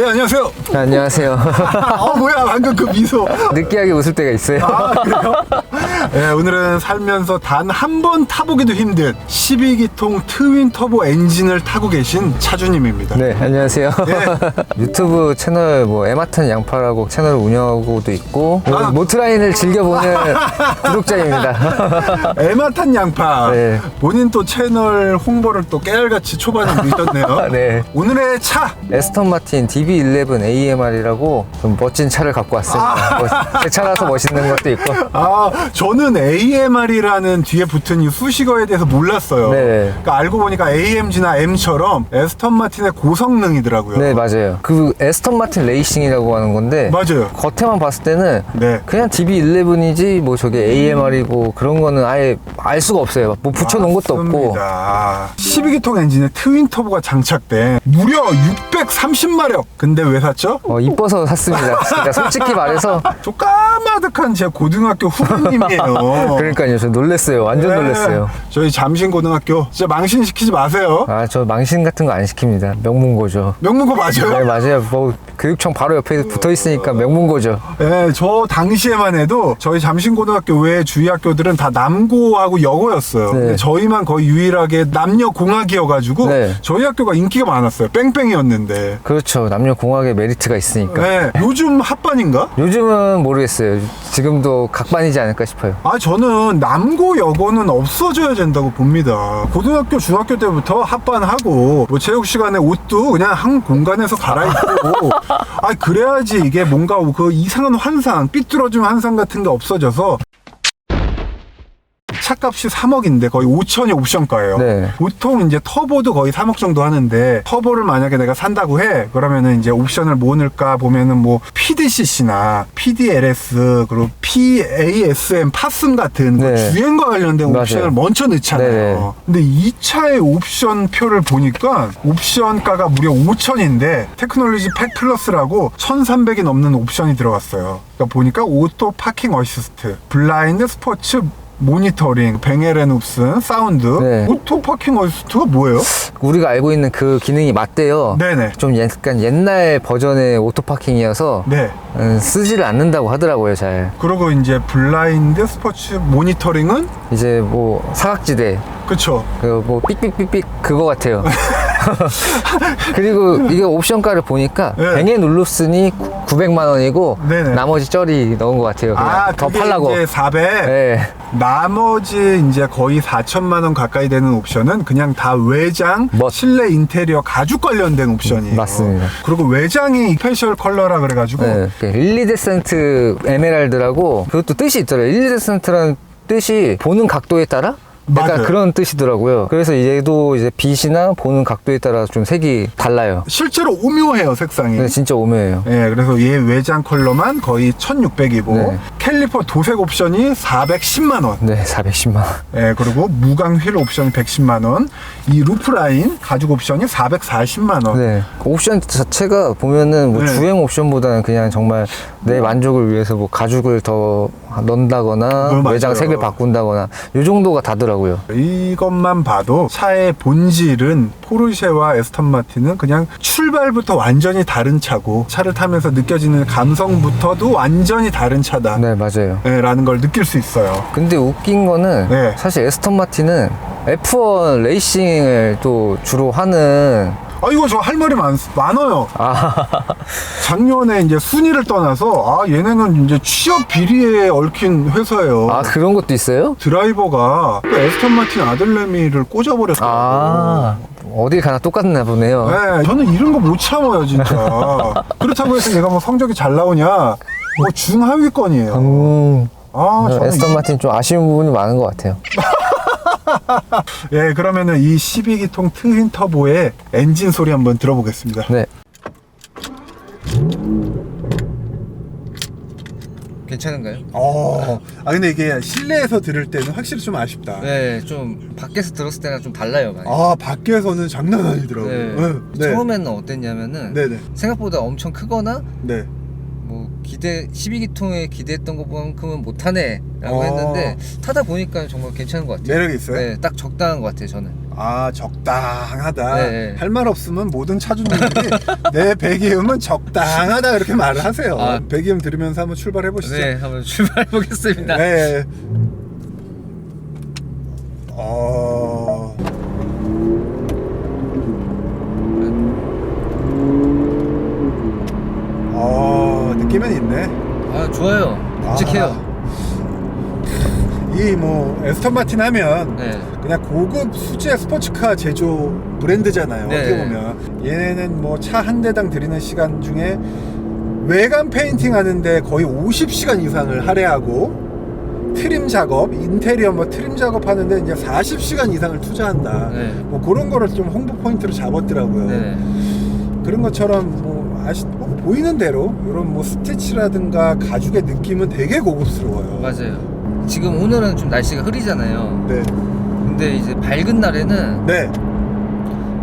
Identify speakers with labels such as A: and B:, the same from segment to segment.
A: 네, 안녕하세요.
B: 안녕하세요.
A: 아, 뭐야, 방금 그 미소.
B: 느끼하게 웃을 때가 있어요.
A: 아, 그래요? 네, 오늘은 살면서 단 한 번 타보기도 힘든 12기통 트윈 터보 엔진을 타고 계신 차주님입니다.
B: 네, 안녕하세요.
A: 네.
B: 유튜브 채널 뭐 에마탄 양파라고 채널을 운영하고도 있고 뭐
A: 아.
B: 모트라인을 즐겨보는 구독자입니다.
A: 에마탄 양파.
B: 네.
A: 본인 또 채널 홍보를 또 깨알같이 초반에 미셨네요.
B: 네.
A: 오늘의 차.
B: 에스턴 마틴 DB11 AMR이라고 좀 멋진 차를 갖고 왔습니다. 멋- 제 차라서 멋있는 것도 있고.
A: 아, 저는 AMR이라는 뒤에 붙은 이 수식어에 대해서 몰랐어요.
B: 네.
A: 그러니까 알고 보니까 AMG나 M처럼 에스턴 마틴의 고성능이더라고요.
B: 네, 맞아요. 그 에스턴 마틴 레이싱이라고 하는 건데
A: 맞아요.
B: 겉에만 봤을 때는
A: 네.
B: 그냥 DB11이지 뭐 저게 AMR이고 그런 거는 아예 알 수가 없어요. 뭐 붙여놓은 것도 없고.
A: 맞습니다. 12기통 엔진에 트윈 터보가 장착된 무려 630마력. 근데 왜 샀죠?
B: 어, 이뻐서 샀습니다. 그러니까 솔직히 말해서
A: 저까 마득한 제 고등학교 후배님이에요.
B: 그러니까요. 저 놀랬어요. 완전
A: 네.
B: 놀랬어요.
A: 저희 잠신고등학교 진짜 망신 시키지 마세요.
B: 아, 저 망신 같은 거 안 시킵니다. 명문고죠.
A: 명문고 맞아요?
B: 네, 맞아요. 뭐 교육청 바로 옆에 붙어 있으니까 명문고죠.
A: 네, 저 당시에만 해도 저희 잠신고등학교 외 주위 학교들은 다 남고하고 여고였어요.
B: 네.
A: 근데 저희만 거의 유일하게 남녀 공학이어가지고
B: 네.
A: 저희 학교가 인기가 많았어요. 뺑뺑이였는데.
B: 그렇죠. 남녀 공학의 메리트가 있으니까.
A: 네, 요즘 합반인가?
B: 요즘은 모르겠어요. 지금도 각반이지 않을까 싶어요.
A: 아 저는 남고 여고는 없어져야 된다고 봅니다. 고등학교 중학교 때부터 합반하고 뭐 체육 시간에 옷도 그냥 한 공간에서 갈아입고 아 그래야지 이게 뭔가 그 이상한 환상 삐뚤어진 환상 같은 게 없어져서 차값이 3억인데 거의 5천이 옵션가예요.
B: 네.
A: 보통 이제 터보도 거의 3억 정도 하는데 터보를 만약에 내가 산다고 해 그러면은 이제 옵션을 뭐 넣을까 보면은 뭐 PDCC나 PDLS 그리고 PASM 파슨 같은 그
B: 네.
A: 주행과 관련된
B: 맞아요.
A: 옵션을 먼저 넣잖아요.
B: 네네.
A: 근데 이 차의 옵션 표를 보니까 옵션가가 무려 5천인데 테크놀로지 팩 플러스라고 1,300이 넘는 옵션이 들어갔어요. 그러니까 보니까 오토 파킹 어시스트, 블라인드 스포츠 모니터링, 뱅에렌 옵슨, 사운드,
B: 네.
A: 오토 파킹 어시스트가 뭐예요?
B: 우리가 알고 있는 그 기능이 맞대요.
A: 네네.
B: 좀 약간 옛날 버전의 오토 파킹이어서
A: 네.
B: 음, 쓰지를 않는다고 하더라고요, 잘.
A: 그리고 이제 블라인드 스포츠 모니터링은
B: 이제 뭐 사각지대,
A: 그쵸.
B: 그 뭐 삑삑삑삑 그거 같아요. 그리고 이게 옵션가를 보니까
A: 네.
B: 뱅에 눌렀으니 900만 원이고
A: 네네.
B: 나머지 쩔이 넣은 것 같아요. 그냥
A: 아,
B: 더 팔라고.
A: 이제 400.
B: 네.
A: 나머지 이제 거의 4천만 원 가까이 되는 옵션은 그냥 다 외장,
B: 멋.
A: 실내 인테리어, 가죽 관련된 옵션이에요.
B: 맞습니다.
A: 그리고 외장이 스페셜 컬러라 그래가지고
B: 네. 릴리데센트 에메랄드라고 그것도 뜻이 있더라고요. 릴리데센트라는 뜻이 보는 각도에 따라 약간
A: 맞아요.
B: 그런 뜻이더라고요. 그래서 얘도 이제 빛이나 보는 각도에 따라 좀 색이 달라요.
A: 실제로 오묘해요 색상이.
B: 근데 진짜 오묘해요.
A: 예, 그래서 얘 외장 컬러만 거의 1,600이고
B: 네.
A: 캘리퍼 도색 옵션이 410만 원.
B: 네, 410만 원.
A: 예, 그리고 무광 휠 옵션이 110만 원. 이 루프 라인 가죽 옵션이 440만 원.
B: 네. 옵션 자체가 보면은 뭐
A: 네.
B: 주행 옵션보다는 그냥 정말 내 만족을 위해서 뭐 가죽을 더 넣는다거나
A: 어, 맞아요.
B: 외장 색을 바꾼다거나 요 정도가 다더라고요.
A: 이것만 봐도 차의 본질은 포르쉐와 에스턴 마틴은 그냥 출발부터 완전히 다른 차고 차를 타면서 느껴지는 감성부터도 완전히 다른 차다.
B: 네, 맞아요.
A: 예, 라는 걸 느낄 수 있어요.
B: 근데 웃긴 거는
A: 네.
B: 사실 에스턴 마틴은 F1 레이싱을 또 주로 하는
A: 아, 이거 저 할 말이 많, 많아요.
B: 아,
A: 작년에 이제 순위를 떠나서, 아, 얘네는 이제 취업 비리에 얽힌 회사예요.
B: 아 그런 것도 있어요?
A: 드라이버가 그 에스턴 마틴 아들내미를 꽂아버렸어요.
B: 아 어딜 가나 똑같나 보네요.
A: 네, 저는 이런 거 못 참아요, 진짜. 그렇다고 해서 내가 뭐 성적이 잘 나오냐? 뭐 중하위권이에요.
B: 음,
A: 아, 저는
B: 에스턴 마틴 좀 아쉬운 부분이 많은 것 같아요.
A: 예, 그러면은 이 12기통 트윈 터보의 엔진 소리 한번 들어보겠습니다.
B: 네. 괜찮은가요?
A: 어, 아 근데 이게 실내에서 들을 때는 확실히 좀 아쉽다.
B: 네, 좀 밖에서 들었을 때랑 좀 달라요, 많이.
A: 아, 밖에서는 장난 아니더라고요.
B: 네.
A: 네. 네.
B: 처음에는 어땠냐면은
A: 네네.
B: 생각보다 엄청 크거나
A: 네.
B: 뭐 기대 12기통에 기대했던 것만큼은 못하네 라고
A: 어.
B: 했는데 타다 보니까 정말 괜찮은 것 같아요.
A: 매력이 있어요?
B: 네, 딱 적당한 것 같아요, 저는.
A: 아 적당하다
B: 네, 네.
A: 할말 없으면 모든 차주님들이 내 배기음은 적당하다 이렇게 말을 하세요
B: 아.
A: 배기음 들으면서 한번 출발해 보시죠
B: 네, 한번 출발해 보겠습니다.
A: 네. 어... 어, 느낌은 있네.
B: 아, 좋아요. 묵직해요.
A: 이 뭐 에스턴 마틴 하면
B: 네.
A: 그냥 고급 수제 스포츠카 제조 브랜드잖아요.
B: 네.
A: 어떻게 보면 얘네는 뭐 차 한 대당 들이는 시간 중에 외관 페인팅 하는데 거의 50시간 이상을 할애하고 트림 작업, 인테리어 뭐 트림 작업 하는데 이제 40시간 이상을 투자한다.
B: 네.
A: 뭐 그런 거를 좀 홍보 포인트로 잡았더라고요.
B: 네.
A: 그런 것처럼 뭐 아시 뭐 보이는 대로 이런 뭐 스티치라든가 가죽의 느낌은 되게 고급스러워요.
B: 맞아요. 지금 오늘은 좀 날씨가 흐리잖아요.
A: 네.
B: 근데 이제 밝은 날에는
A: 네.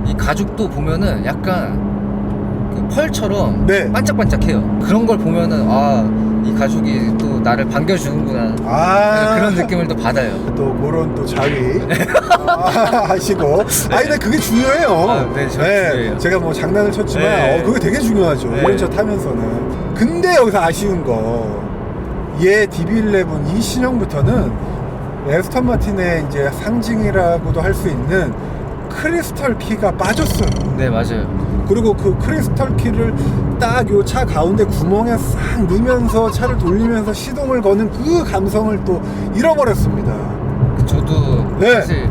B: 이 가죽도 보면은 약간 그 펄처럼
A: 네.
B: 반짝반짝해요. 그런 걸 보면은 아, 이 가죽이 또 나를 반겨주는구나.
A: 아
B: 그런 느낌을 또 받아요.
A: 또 그런 또 자위 아, 하시고 아니 근데 그게 중요해요
B: 아, 네, 저 중요해요.
A: 제가 뭐 장난을 쳤지만
B: 네.
A: 어, 그게 되게 중요하죠
B: 네.
A: 이런 차 타면서는 근데 여기서 아쉬운 거얘 DB11 이 신형부터는 에스턴 마틴의 이제 상징이라고도 할 수 있는 크리스털 키가 빠졌어요
B: 네, 맞아요.
A: 그리고 그 크리스털 키를 딱 요 차 가운데 구멍에 싹 넣으면서 차를 돌리면서 시동을 거는 그 감성을 또 잃어버렸습니다
B: 저도
A: 네.
B: 사실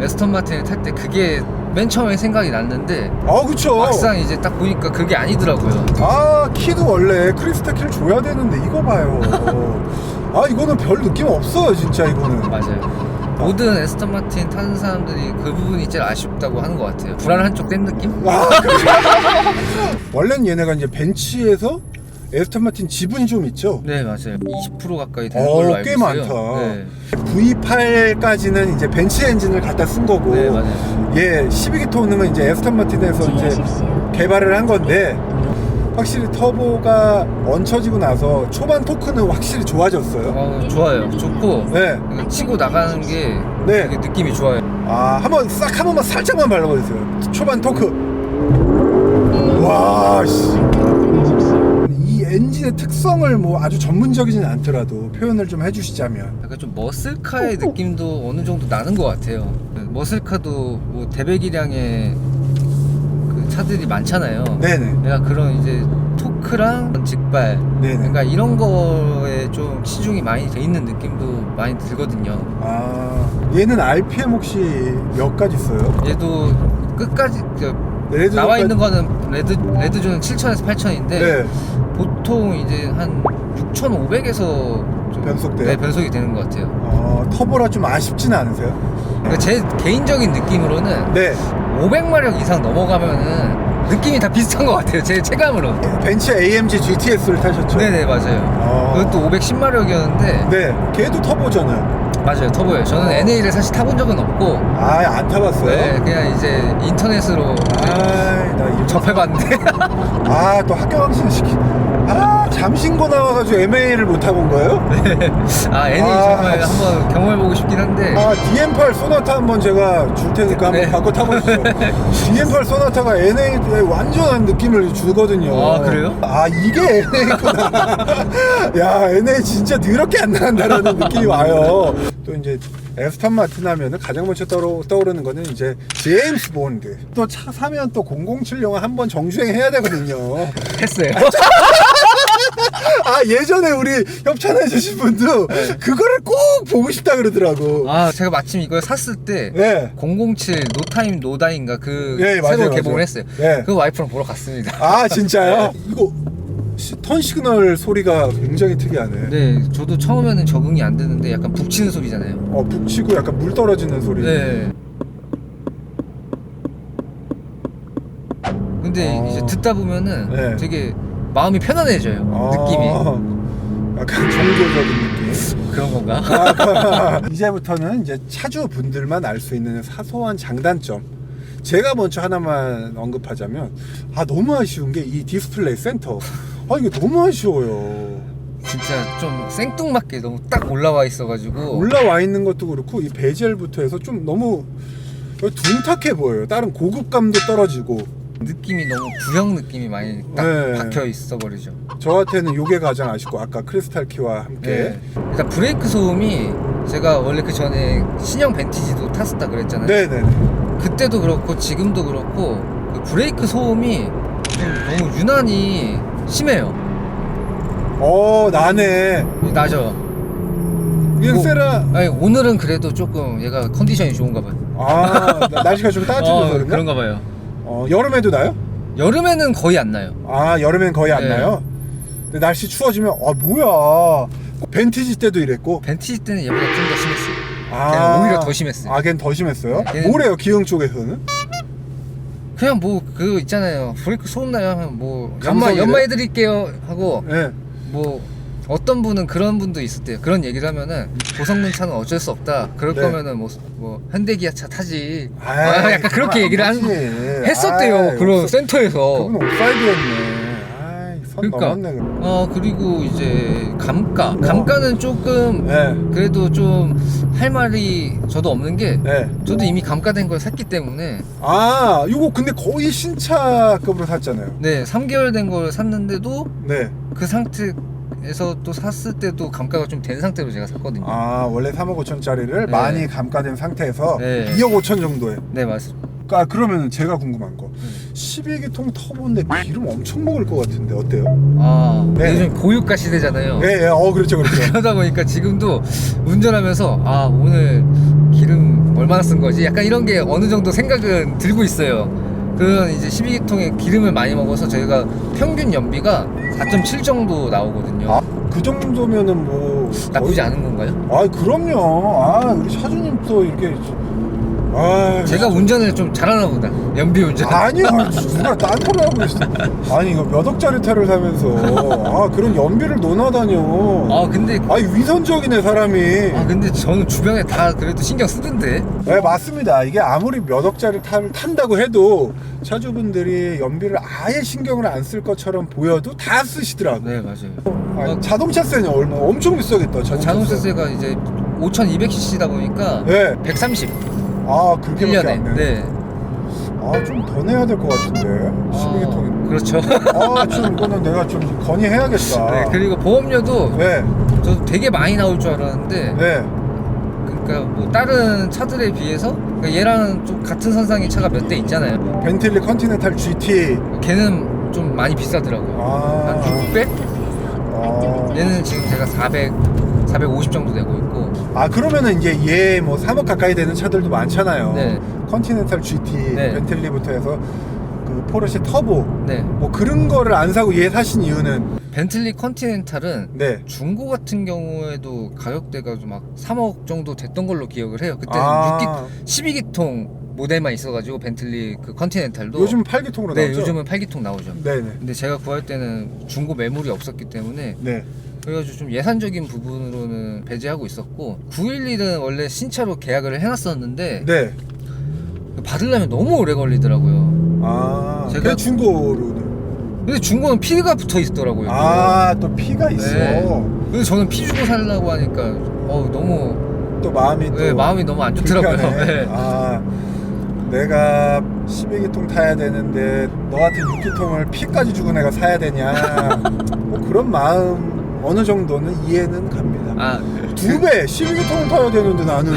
B: 에스턴 마틴을 탈 때 그게 맨 처음에 생각이 났는데
A: 아 그쵸
B: 막상 이제 딱 보니까 그게 아니더라고요.
A: 아 키도 원래 크리스탈 키를 줘야 되는데 이거 봐요 아 이거는 별 느낌 없어요 진짜 이거는
B: 맞아요. 모든 에스턴 마틴 타는 사람들이 그 부분이 제일 아쉽다고 하는 것 같아요. 불안 한 쪽 뗀 느낌?
A: 아, 그래. 원래는 얘네가 이제 벤치에서 에스턴 마틴 지분이 좀 있죠
B: 네, 맞아요. 20% 가까이 되는
A: 어,
B: 걸로 알고
A: 꽤
B: 있어요.
A: 많다.
B: 네,
A: V8까지는 이제 벤치 엔진을 갖다 쓴 거고
B: 네 맞아요.
A: 예 12기 토능은 이제 에스턴 마틴에서 이제 개발을 한 건데 확실히 터보가 얹혀지고 나서 초반 토크는 확실히 좋아졌어요
B: 어, 좋아요. 좋고
A: 네.
B: 이거 치고 나가는 게
A: 네.
B: 되게 느낌이 좋아요.
A: 아, 한번 싹 한 번만 살짝만 발라보세요. 초반 토크. 와, 씨. 이 엔진의 특성을 뭐 아주 전문적이진 않더라도 표현을 좀 해주시자면.
B: 약간 좀 머슬카의 느낌도 어느 정도 나는 것 같아요. 그 머슬카도 뭐 대배기량의 그 차들이 많잖아요.
A: 네네.
B: 내가 그런 이제 토크랑 직발,
A: 네네.
B: 그러니까 이런 거에 좀 치중이 많이 돼 있는 느낌도 많이 들거든요.
A: 아, 얘는 RPM 혹시 몇 가지 써요?
B: 얘도 끝까지 그
A: 레드
B: 나와 있는 거는 레드 레드존은 7천에서 8천인데
A: 네.
B: 보통 이제 한 6,500에서
A: 변속돼요?
B: 네, 변속이 되는 것 같아요.
A: 어, 터보라 좀 아쉽진 않으세요?
B: 그러니까 제 개인적인 느낌으로는
A: 네.
B: 500마력 이상 넘어가면은 느낌이 다 비슷한 것 같아요. 제 체감으로.
A: 벤츠 AMG GTS를 타셨죠?
B: 네네 맞아요.
A: 어.
B: 그것도 510마력이었는데
A: 네. 걔도 터보잖아요.
B: 맞아요 터보예요. 저는 NA를 사실 타본 적은 없고
A: 아, 안 타봤어요?
B: 네, 그냥 이제 인터넷으로
A: 아, 나 이거
B: 접해봤는데
A: 아, 또 학교 강신 시키. 아, 잠신고 나와가지고 MA를 못 타본 거예요?
B: 아 NA
A: 아,
B: 정말
A: 씨.
B: 한번 경험해보고 싶긴 한데
A: 아, DM8 소나타 한번 제가 줄 테니까 한번
B: 네.
A: 바꿔 타보시죠. DM8 소나타가 NA에 완전한 느낌을 주거든요.
B: 아, 그래요?
A: 아, 이게 NA구나. 야, NA 진짜 더럽게 안 나간다라는 느낌이 와요. 또 이제 에스턴 마틴 하면은 가장 먼저 떠오르, 떠오르는 거는 이제 제임스 본드. 또 차 사면 또 007 영화 한번 정주행 해야 되거든요.
B: 했어요.
A: 아 예전에 우리 협찬해 주신 분도 그거를 꼭 보고 싶다 그러더라고.
B: 아 제가 마침 이걸 샀을 때
A: 네.
B: 007 노타임 노다인가 그
A: 네, 맞아요,
B: 새로
A: 맞아요.
B: 개봉을 했어요.
A: 네.
B: 그 와이프랑 보러 갔습니다.
A: 아 진짜요? 이거 시- 턴 시그널 소리가 굉장히 특이하네.
B: 네, 저도 처음에는 적응이 안 되는데 약간 북치는 소리잖아요.
A: 어 북치고 약간 물 떨어지는 소리.
B: 네. 근데
A: 어.
B: 이제 듣다 보면은
A: 네.
B: 되게 마음이 편안해져요.
A: 아,
B: 느낌이
A: 약간 종교적인 느낌.
B: 그런 건가?
A: 아, 이제부터는 이제 차주 분들만 알 수 있는 사소한 장단점. 제가 먼저 하나만 언급하자면 아 너무 아쉬운 게 이 디스플레이 센터. 아 이게 너무 아쉬워요.
B: 진짜 좀 생뚱맞게 너무 딱 올라와 있어가지고
A: 올라와 있는 것도 그렇고 이 베젤부터 해서 좀 너무 둔탁해 보여요. 다른 고급감도 떨어지고
B: 느낌이 너무 구형 느낌이 많이 딱
A: 네.
B: 박혀 있어 버리죠.
A: 저한테는 이게 가장 아쉽고 아까 크리스탈 키와 함께
B: 네. 일단 브레이크 소음이 제가 원래 그 전에 신형 벤티지도 탔었다 그랬잖아요.
A: 네네네.
B: 그때도 그렇고 지금도 그렇고 그 브레이크 소음이 좀 너무 유난히 심해요.
A: 어 나네.
B: 나죠.
A: 이게
B: 뭐-
A: 세라.
B: 아니 오늘은 그래도 조금 얘가 컨디션이 좋은가 봐요.
A: 아 나- 날씨가 좀 따뜻해서
B: 어,
A: 그런가?
B: 그런가 봐요.
A: 어, 여름에도 나요?
B: 여름에는 거의 안 나요.
A: 아 여름엔 거의 안
B: 네.
A: 나요. 근데 날씨 추워지면 아 뭐야. 벤티지 때도 이랬고.
B: 벤티지 때는 얘보다 좀 더 심했어요.
A: 아
B: 걔는 오히려 더 심했어요.
A: 아 걔는 더 심했어요?
B: 네, 걔는-
A: 뭐래요 기흥 쪽에서는?
B: 그냥 뭐 그 있잖아요. 브레이크 소음 나요 하면 뭐 연마
A: 감성이래요?
B: 연마해 드릴게요 하고
A: 네.
B: 뭐 어떤 분은 그런 분도 있었대요. 그런 얘기를 하면은 고성능 차는 어쩔 수 없다. 그럴
A: 네.
B: 거면은 뭐, 뭐 현대기아 차 타지.
A: 아이,
B: 아, 약간
A: 그건
B: 그렇게
A: 안
B: 얘기를 한. 했었대요.
A: 아이,
B: 그런
A: 옵사-
B: 센터에서.
A: 그분 옵사이드였네. 아이, 선
B: 그러니까.
A: 넘었네. 그럼.
B: 어 그리고 이제 감가.
A: 어.
B: 감가는 조금
A: 네.
B: 그래도 좀 할 말이 저도 없는 게
A: 네.
B: 저도 이미 감가된 걸 샀기 때문에
A: 아, 이거 근데 거의 신차급으로 샀잖아요.
B: 네 3개월 된 걸 샀는데도
A: 네.
B: 그 상태 에서 또 샀을 때도 감가가 좀 된 상태로 제가 샀거든요.
A: 아, 원래 3억 5천짜리를
B: 네.
A: 많이 감가된 상태에서
B: 네.
A: 2억 5천 정도에.
B: 네 맞습니다.
A: 아, 그러면 제가 궁금한 거.
B: 음.
A: 12기통 터보인데 기름 엄청 먹을 것 같은데 어때요?
B: 아
A: 네.
B: 요즘 고유가 시대잖아요.
A: 예, 예. 어, 그렇죠, 그렇죠.
B: 그러다 보니까 지금도 운전하면서 아 오늘 기름 얼마나 쓴 거지? 약간 이런 게 어느 정도 생각은 들고 있어요. 그런 이제 12기통에 기름을 많이 먹어서 저희가 평균 연비가 4.7 정도 나오거든요.
A: 아, 그 정도면은 뭐
B: 나쁘지
A: 거의-
B: 않은 건가요?
A: 아, 그럼요. 아, 우리 차주님 또 이렇게 아,
B: 제가 운전을 좀 잘하나 보다. 연비 운전.
A: 아니요 누가 딴 소리 하고 있어 아니 이거 몇 억짜리 차를 사면서 아 그런 연비를 논하다뇨
B: 아 근데
A: 아니 위선적이네 사람이
B: 아 근데 저는 주변에 다 그래도 신경 쓰던데.
A: 네 맞습니다 이게 아무리 몇 억짜리 차를 탄다고 해도 차주분들이 연비를 아예 신경을 안 쓸 것처럼 보여도 다 쓰시더라고
B: 네 맞아요.
A: 아니,
B: 어.
A: 자동차세는 얼마 엄청 비싸겠다 자동차세
B: 자동차세가 이제 5,200cc다 보니까
A: 네.
B: 130
A: 아 그렇게밖에
B: 1년에.
A: 안 내.
B: 네.
A: 아 좀 더 내야 될 것 같은데 12기통이
B: 아, 그렇죠.
A: 아좀 이거는 내가 좀 건의해야겠다
B: 네, 그리고 보험료도
A: 네,
B: 저도 되게 많이 나올 줄 알았는데
A: 네.
B: 그러니까 뭐 다른 차들에 비해서 그러니까 얘랑 좀 같은 선상의 차가 몇 대 있잖아요.
A: 벤틀리 컨티넨탈 GT
B: 걔는 좀 많이 비싸더라고요.
A: 아,
B: 한 600?
A: 아,
B: 얘는 지금 제가 400, 450 정도 내고 있고.
A: 아 그러면은 이제 얘 뭐 3억 가까이 되는 차들도 많잖아요
B: 네.
A: 컨티넨탈 GT
B: 네.
A: 벤틀리부터 해서 그 포르쉐 터보
B: 네.
A: 뭐 그런 거를 안 사고 얘 사신 이유는
B: 벤틀리 컨티넨탈은
A: 네
B: 중고 같은 경우에도 가격대가 좀 막 3억 정도 됐던 걸로 기억을 해요. 그때는
A: 아,
B: 6기, 12기통 모델만 있어가지고 벤틀리 그 컨티넨탈도
A: 요즘 8기통으로
B: 네
A: 나오죠?
B: 요즘은 8기통 나오죠.
A: 네네
B: 근데 제가 구할 때는 중고 매물이 없었기 때문에
A: 네.
B: 그래가지고 좀 예산적인 부분으로는 배제하고 있었고 911은 원래 신차로 계약을 해놨었는데
A: 네.
B: 받으려면 너무 오래 걸리더라고요.
A: 아,
B: 제가-
A: 중고로는
B: 근데 중고는 피가 붙어 있더라고요.
A: 아, 또 피가 있어.
B: 네. 그래서 저는 피 주고 살려고 하니까 어 너무
A: 또 마음이 또
B: 네, 마음이 너무 안 좋더라고요.
A: 불편해.
B: 네.
A: 아, 내가 12기통 타야 되는데 너 같은 6기통을 피까지 주고 내가 사야 되냐. 뭐 그런 마음 어느 정도는 이해는 갑니다.
B: 아,
A: 두 배 12기통을 타야 되는데 나는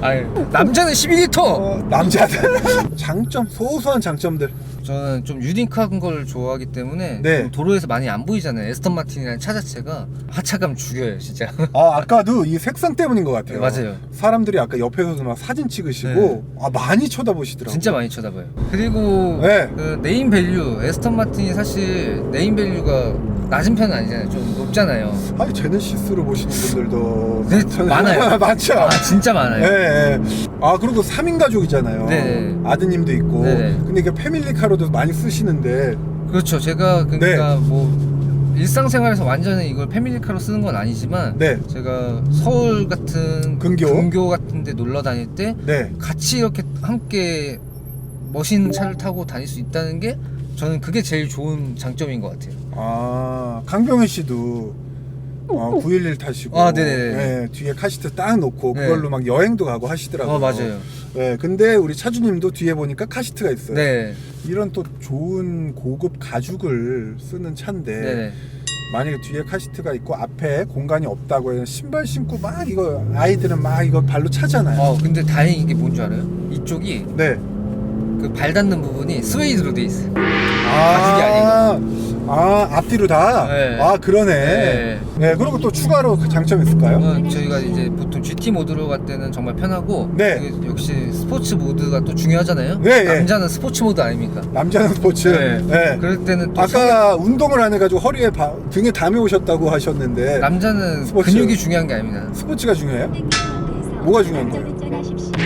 B: 아니, 남자는 12기통.
A: 어, 남자들 장점 소소한 장점들
B: 저는 좀 유니크한 걸 좋아하기 때문에
A: 네.
B: 좀 도로에서 많이 안 보이잖아요. 에스턴 마틴이라는 차 자체가 하차감 죽여요, 진짜.
A: 아 아까도 이 색상 때문인 것 같아요
B: 네, 맞아요.
A: 사람들이 아까 옆에서도 막 사진 찍으시고 아 많이 쳐다보시더라고요
B: 진짜 많이 쳐다봐요. 그리고
A: 네.
B: 그 네임 밸류, 에스턴 마틴이 사실 네임 밸류가 낮은 편은 아니잖아요. 좀 높잖아요.
A: 아니 제네시스로 보시는 분들도
B: 네,
A: 저는-
B: 많아요.
A: 많죠
B: 아, 진짜 많아요.
A: 예, 예. 아 그리고 3인 가족이잖아요
B: 네.
A: 아드님도 있고
B: 네.
A: 근데 이게 패밀리카로 도 많이 쓰시는데
B: 그렇죠. 제가
A: 네.
B: 그러니까 뭐 일상생활에서 완전히 이걸 패밀리카로 쓰는 건 아니지만
A: 네.
B: 제가 서울 같은
A: 근교?
B: 같은 데 놀러 다닐 때
A: 네.
B: 같이 이렇게 함께 멋있는 차를 타고 다닐 수 있다는 게 저는 그게 제일 좋은 장점인 것 같아요.
A: 아 강병희 씨도 어, 911 타시고
B: 아, 네네네.
A: 네, 뒤에 카시트 딱 놓고
B: 네.
A: 그걸로 막 여행도 가고 하시더라고요.
B: 어 맞아요.
A: 네, 근데 우리 차주님도 뒤에 보니까 카시트가 있어요.
B: 네.
A: 이런 또 좋은 고급 가죽을 쓰는 차인데
B: 네네.
A: 만약에 뒤에 카시트가 있고 앞에 공간이 없다고 해서 신발 신고 막 이거 아이들은 막 이거 발로 차잖아요.
B: 어 근데 다행인 게 뭔지 알아요? 이쪽이
A: 네.
B: 그 발 닿는 부분이 스웨이드로 돼 있어. 요
A: 아, 아 앞뒤로 다.
B: 네.
A: 아 그러네.
B: 네.
A: 네. 그리고 또 추가로 그 장점 있을까요?
B: 어, 저희가 이제 보통 GT 모드로 갈 때는 정말 편하고
A: 네.
B: 이게 역시 스포츠 모드가 또 중요하잖아요.
A: 네, 네.
B: 남자는 스포츠 모드 아닙니까?
A: 남자는 스포츠. 네.
B: 그럴 때는 또
A: 아까 운동을 안 해가지고 허리에 바- 등에 담에 오셨다고 하셨는데
B: 성- 남자는
A: 스포츠.
B: 근육이 중요한 게 아닙니다.
A: 스포츠가 중요해요? 뭐가 중요한 거예요?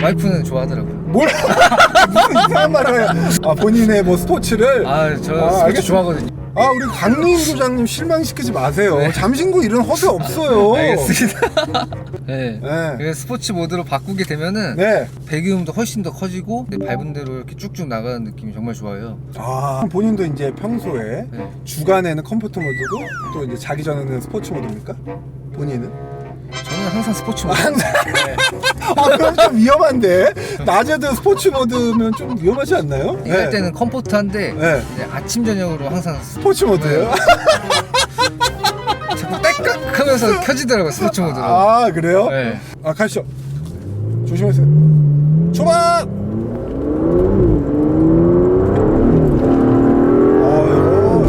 B: 와이프는 좋아하더라고요.
A: 뭘 무슨 이상한 말을 해요? 아 본인의 뭐 스포츠를 아,
B: 아저
A: 아,
B: 스포츠
A: 알겠습니다.
B: 좋아하거든요.
A: 우리 강민 부장님 실망시키지 마세요.
B: 네.
A: 잠신구 이런 허세 없어요.
B: 알겠습니다. 네.
A: 네.
B: 스포츠 모드로 바꾸게 되면은
A: 네.
B: 배기음도 훨씬 더 커지고 밟은 대로 이렇게 쭉쭉 나가는 느낌이 정말 좋아요.
A: 아 본인도 이제 평소에
B: 네.
A: 주간에는 컴포트 모드고 또 이제 자기 전에는 스포츠 모드입니까? 본인은?
B: 저는 항상 스포츠 모드. 네.
A: 아 그럼 좀 위험한데 낮에도 스포츠 모드면 좀 위험하지 않나요?
B: 이럴 때는 컴포트한데
A: 네.
B: 이제 아침 저녁으로 항상
A: 스포츠 모드요?
B: 자꾸 딸깍 하면서 켜지더라고요 스포츠 모드로.
A: 아 그래요?
B: 네.
A: 아 가시죠. 조심하세요. 초밥. 아이고.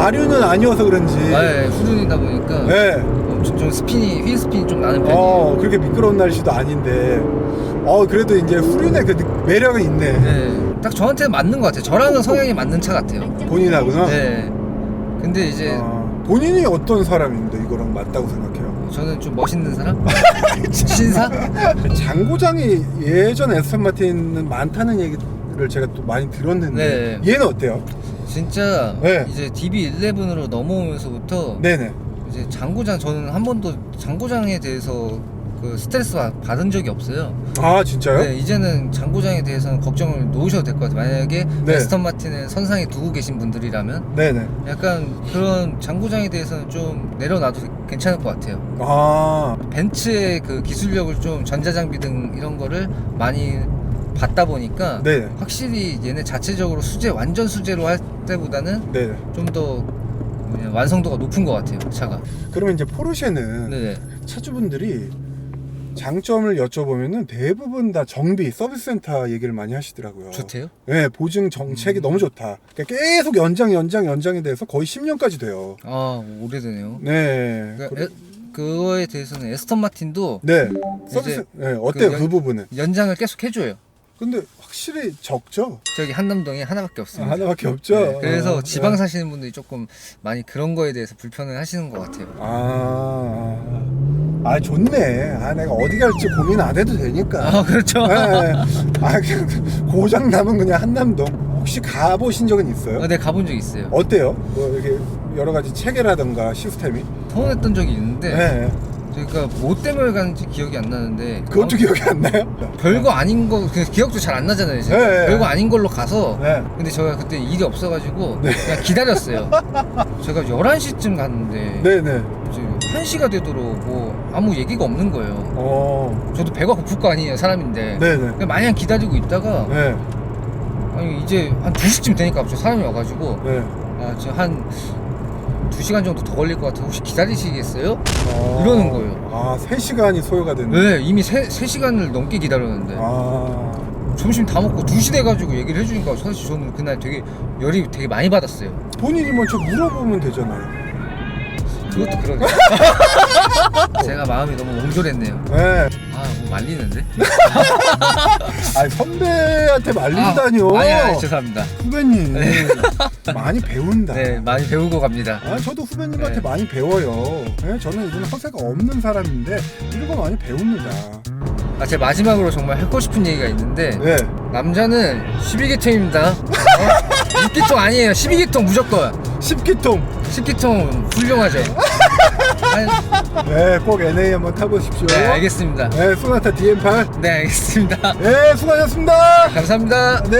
A: 어. 사륜은 아니어서 그런지.
B: 네, 후륜이다 보니까
A: 네.
B: 엄청 좀 스핀이 휠 스핀이 좀 나는 편이에요.
A: 어 그렇게 미끄러운 날씨도 아닌데. 어 그래도 이제 후륜의 그 느- 매력은 있네.
B: 네, 딱 저한테 맞는 것 같아요. 저랑은 성향이 맞는 차 같아요.
A: 본인하고는.
B: 네. 근데 이제
A: 아, 본인이 어떤 사람인데 이거랑 맞다고 생각해요?
B: 저는 좀 멋있는 사람? 신사?
A: 장고장이 예전 에스턴 마틴은 많다는 얘기를 제가 또 많이 들었는데
B: 네.
A: 얘는 어때요?
B: 진짜
A: 네.
B: 이제 DB11으로 넘어오면서부터
A: 네네.
B: 이제 장고장 저는 한 번도 장고장에 대해서 그 스트레스 받- 받은 적이 없어요.
A: 아 진짜요?
B: 네, 이제는 장고장에 대해서는 걱정을 놓으셔도 될 것 같아요. 만약에
A: 네.
B: 에스턴 마틴을 선상에 두고 계신 분들이라면
A: 네 네.
B: 약간 그런 장고장에 대해서는 좀 내려놔도 괜찮을 것 같아요.
A: 아
B: 벤츠의 그 기술력을 좀 전자장비 등 이런 거를 많이 받다 보니까
A: 네네.
B: 확실히 얘네 자체적으로 수제 완전 수제로 할 때보다는
A: 네네.
B: 좀더 완성도가 높은 것 같아요 차가.
A: 그러면 이제 포르쉐는
B: 네네.
A: 차주분들이 장점을 여쭤보면은 대부분 다 정비 서비스 센터 얘기를 많이 하시더라고요.
B: 좋대요.
A: 네 보증 정책이
B: 음.
A: 너무 좋다. 그러니까 계속 연장 연장 연장이 돼서 거의 10년까지 돼요.
B: 아 오래되네요.
A: 네.
B: 그,
A: 그리-
B: 에, 그거에 대해서는 에스턴 마틴도
A: 네. 서비스 네, 어때요
B: 그
A: 그,
B: 연-
A: 부분은?
B: 연장을 계속 해줘요.
A: 근데 확실히 적죠.
B: 저기 한남동에 하나밖에
A: 아,
B: 없습니다.
A: 하나밖에 없죠.
B: 네, 그래서
A: 어,
B: 지방
A: 네.
B: 사시는 분들이 조금 많이 그런 거에 대해서 불편을 하시는 것 같아요.
A: 아, 아 좋네. 아 내가 어디 갈지 고민 안 해도 되니까.
B: 아 그렇죠.
A: 네. 아 그냥 고장 나면 그냥 한남동. 혹시 가보신 적은 있어요?
B: 어, 네 가본 적 있어요.
A: 어때요? 뭐 이렇게 여러 가지 체계라든가 시스템이?
B: 서운했던 적이 있는데
A: 네.
B: 그러니까 뭐 때문에 가는지 기억이 안 나는데
A: 그것도 기억이 안 나요?
B: 별거 아닌 거 그 기억도 잘 안 나잖아요. 제가.
A: 네, 네.
B: 별거 아닌 걸로 가서
A: 네.
B: 근데 제가 그때 일이 없어가지고
A: 네.
B: 그냥 기다렸어요. 제가 11시쯤 갔는데
A: 네네.
B: 이제 1시가 되도록 뭐 아무 얘기가 없는 거예요.
A: 어.
B: 저도 배가 고플 거 아니에요 사람인데
A: 네네.
B: 그냥 마냥 기다리고 있다가
A: 네.
B: 아니 이제 한 2시쯤 되니까 갑자기 사람이 와가지고
A: 네.
B: 아 지금 한 2시간 정도 더 걸릴 것 같아요 혹시 기다리시겠어요?
A: 어.
B: 이러는 거예요.
A: 아, 3시간이 소요가 됐네.
B: 네 이미 3, 시간을 넘게 기다렸는데
A: 아.
B: 점심 다 먹고 2시 돼가지고 얘기를 해주니까 사실 저는 그날 되게 열이 되게 많이 받았어요
A: 본인이 먼저 물어보면 되잖아요.
B: 그것도 그러네요 제가 마음이 너무 옹졸했네요
A: 네.
B: 아 뭐 말리는데?
A: 아니 선배한테 말린다뇨.
B: 아, 아니 아니 죄송합니다
A: 후배님 많이 배운다.
B: 네 많이 배우고 갑니다
A: 아 저도 후배님한테
B: 네.
A: 많이 배워요. 네, 저는 이런 허세가 없는 사람인데 이런 거 많이 배웁니다.
B: 아, 제 마지막으로 정말 하고 싶은 얘기가 있는데
A: 네.
B: 남자는 12기통입니다 어? 6기통 아니에요 12기통 무조건
A: 10기통.
B: 10기통 훌륭하죠
A: 네, 꼭 NA 한번 타보십시오.
B: 네 알겠습니다
A: 네, 소나타 DM8.
B: 네 알겠습니다
A: 네, 수고하셨습니다.
B: 감사합니다
A: 네.